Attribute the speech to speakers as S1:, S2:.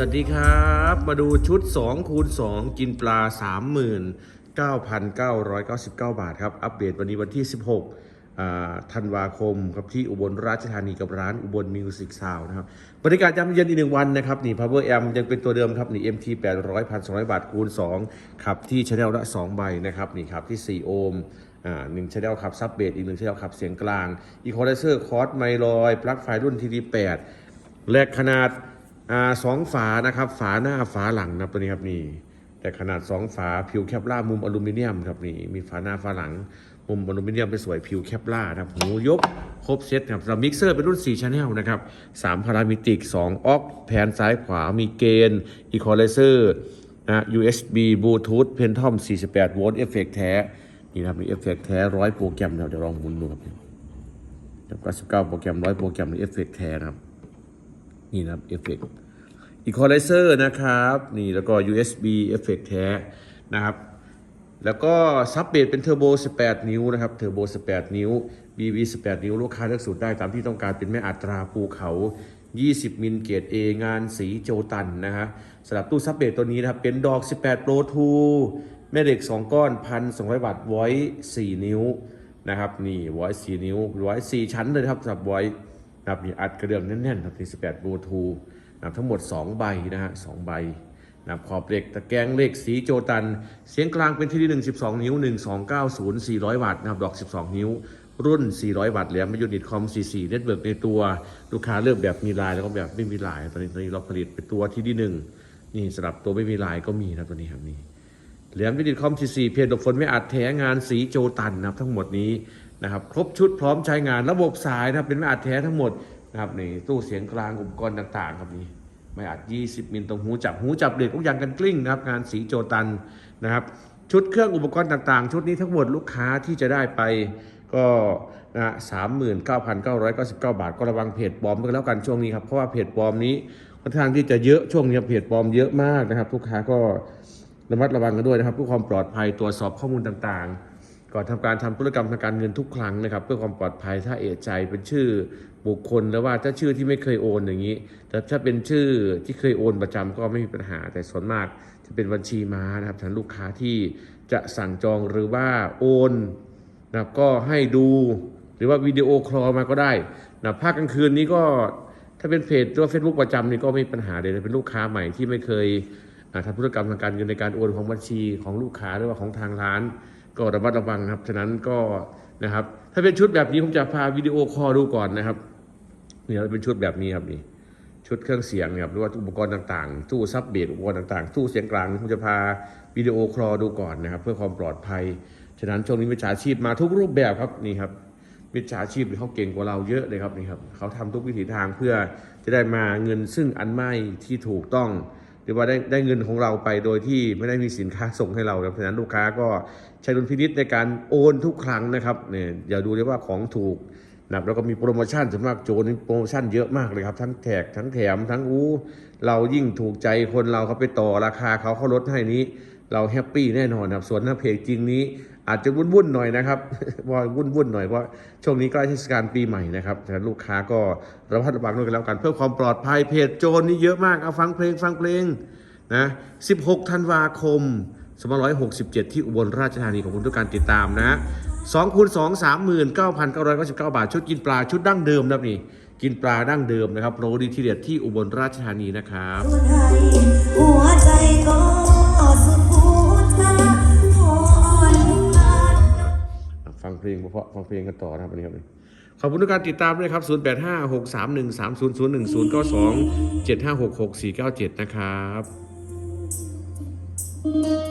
S1: สวัสดีครับ มาดูชุด2คูณ2กินปลา 39,999 บาทครับ อัปเดตวันนี้วันที่ 16ธันวาคมครับที่อุบลราชธานีกับร้านอุบลมิวสิกซาวนะครับบรรยากาศยามเย็นอีกหนึ่งวันนะครับ นี่ Power M ยังเป็นตัวเดิมครับนี่ MT 800 1,200 บาทคูณ2ขับที่ชแนลละ 2 ใบนะครับนี่ครับที่ 4 โอห์มหนึ่งชแนลขับซับเบสอีกหนึ่งชแนลขับเสียงกลางอีโคไลเซอร์คอร์สไมลอยปลั๊กไฟรุ่น TD8 แลกขนาด อ่าสองฝานะครับ ฝาหน้าฝาหลังนะครับตัวนี้ครับนี่ แต่ขนาด 2 ฝาผิวแคปล่ามุมอลูมิเนียมครับนี่มีฝาหน้าฝาหลัง มุมอลูมิเนียมเป็นสวยผิวแคปล่านะครับหูยกครบเซตครับสำหรับมิกเซอร์เป็นรุ่น 4 Channel นะครับ3พารามิติก 2 ออกแผนซ้ายขวามีเกณฑ์อีคอไลเซอร์นะ USB บลูทูธเพนทอม48 โวลต์เอฟเฟกแท้ นี่นะครับมีเอฟเฟกแท้ร้อยโปรแกรมนะครับเดี๋ยวลองหมุนดูครับ99โปรแกรมร้อยโปรแกรมในเอฟเฟกแท้นะครับ นี่นะครับเอฟเฟกต์อีคอไลเซอร์นะครับนี่แล้วก็ USB เอฟเฟกแท้นะครับ แล้วก็ซับเบสเป็นเทอร์โบ 18 นิ้วนะครับเทอร์โบ 18 นิ้ว BB 18 นิ้ว ลูกค้าเลือกสูตรได้ตามที่ต้องการเป็นแม่อัตราภูเขา 20 มิลเกรด A งานสีโจตันนะฮะสำหรับตู้ซับเบสตัวนี้นะครับเป็นดอก 18 Pro 2แม่เหล็ก 2 ก้อน 1,200 วัตต์ไว้ 4 นิ้วนะครับนี่ไว้ 4 นิ้วไว้ 4 ชั้นเลยครับสำหรับไว้ นะครับมีอัดกระเดื่องแน่นๆครับที่18 Bluetooth นะครับทั้งหมด 2 ใบนะฮะ2ใบนะครับขอบเหล็กตะแกรงเหล็กสีโจตัน เสียงกลางเป็นที่1 12 นิ้ว 1290 400 วัตต์นะครับดอก 12 นิ้ว รุ่น 400 วัตต์แหลมยูนิตคอม 44 เน็ตเวิร์กในตัวลูกค้าเลือกแบบมีลายแล้วก็แบบไม่มีลาย ตอนนี้ตอนนี้เราผลิตเป็นตัวที่ที่หนึ่งนี่สำหรับตัวไม่มีลายก็มีนะตัวนี้ครับนี่เหรียญวิดิตคอมทีซีเพจดบฝนไม่อัดแท้งานสีโจตันนะครับทั้งหมดนี้ นะครับครบชุดพร้อมใช้งานระบบสายนะครับเป็นไม่อัดแท้ทั้งหมดนะครับในตู้เสียงกลางอุปกรณ์ต่างๆครับนี่ไม่อัด 20 มิลตรงหูจับหูจับเด็กทุกอย่างกันกลิ้งนะครับงานสีโจตันนะครับชุดเครื่องอุปกรณ์ต่างๆ ชุดนี้ทั้งหมดลูกค้าที่จะได้ไปก็นะสามหมื่นเก้าพันเก้าร้อยเก้าสิบเก้าบาท ก็ระวังเพจปลอมด้วยแล้วกันช่วงนี้ครับเพราะว่าเพจปลอมนี้ค่อนข้างที่จะเยอะช่วงนี้เพจปลอมเยอะมากนะครับลูกค้าก็ระมัดระวังกันด้วยนะครับเพื่อความปลอดภัยตรวจสอบข้อมูลต่างๆ ก่อนทำการทำธุรกรรมทางการเงินทุกครั้งนะครับ เพื่อความปลอดภัยถ้าเอะใจเป็นชื่อบุคคลแล้วว่าถ้าชื่อที่ไม่เคยโอนอย่างนี้ แต่ถ้าเป็นชื่อที่เคยโอนประจำก็ไม่มีปัญหา แต่ส่วนมากจะเป็นบัญชีม้านะครับทางลูกค้าที่จะสั่งจองหรือว่าโอนนะครับก็ให้ดูหรือว่าวิดีโอคลอมาก็ได้นะภาคกลางคืนนี้ก็ถ้าเป็นเพจหรือว่าเฟซบุ๊กประจำนี่ก็ไม่มีปัญหาเลยเป็นลูกค้าใหม่ที่ไม่เคยทำธุรกรรมทางการเงินในการโอนของบัญชีของลูกค้าหรือว่าของทางร้าน ก็ระมัดระวังครับ ฉะนั้นก็นะครับ ถ้าเป็นชุดแบบนี้ผมจะพาวิดีโอคอลดูก่อนนะครับเนี่ยเป็นชุดแบบนี้ครับนี่ชุดเครื่องเสียงนี่ยครับหรือว่าอุปกรณ์ต่างๆ ตู้ซับเบสอุปกรณ์ต่างๆ ตู้เสียงกลางผมจะพาวิดีโอคอลดูก่อนนะครับ เพื่อความปลอดภัย ฉะนั้นช่วงนี้มิจฉาชีพมาทุกรูปแบบครับนี่ครับมิจฉาชีพเขาเก่งกว่าเราเยอะเลยครับนี่ครับเขาทำทุกวิถีทางเพื่อจะได้มาเงินซึ่งอันไม่ที่ถูกต้อง รือว่าได้ได้เงินของเราไปโดยที่ไม่ได้มีสินค้าส่งให้เราครับฉะนั้นลูกค้าก็ใช้ดุลพินิษในการโอนทุกครั้งนะครับเนี่ยอย่าดูเลยว่าของถูกนะครับแล้วก็มีโปรโมชั่นส่วนมากโจนี่โปรโมชั่นเยอะมากเลยครับ ทั้งแถกทั้งแถมทั้งอู้เรายิ่งถูกใจคนเราเขาไปต่อราคาเขาเขาลดให้นี้ เราแฮปปี้แน่นอนครับ ส่วนหน้าเพจจริงนี้อาจจะวุ่นๆหน่อยนะครับว่าวุ่นๆหน่อยเพราะช่วงนี้ใกล้เทศกาลปีใหม่นะครับฉะนั้นลูกค้าก็ระมัดระวังด้วยกันแล้วกัน เพื่อความปลอดภัยเพจโจรนี่เยอะมากเอาฟังเพลงฟังเพลงนะ16ธันวาคม2567 ที่อุบลราชธานีของคุณทุกการติดตามนะ2คูณ2 39,999 บาท ชุดกินปลาชุดดั้งเดิมนะครับนี่กินปลาดั้งเดิมนะครับโรดีทีเด็ดที่อุบลราชธานีนะครับ เพลงเพราะฟังเพลงกันต่อนะครับวันนี้ครับขอบคุณทุกการติดตามด้วยครับ 0 8 5 6 3 1 3 0 0 1 0 9 2 7 5 6 6 4 9 7 นะครับ
S2: เ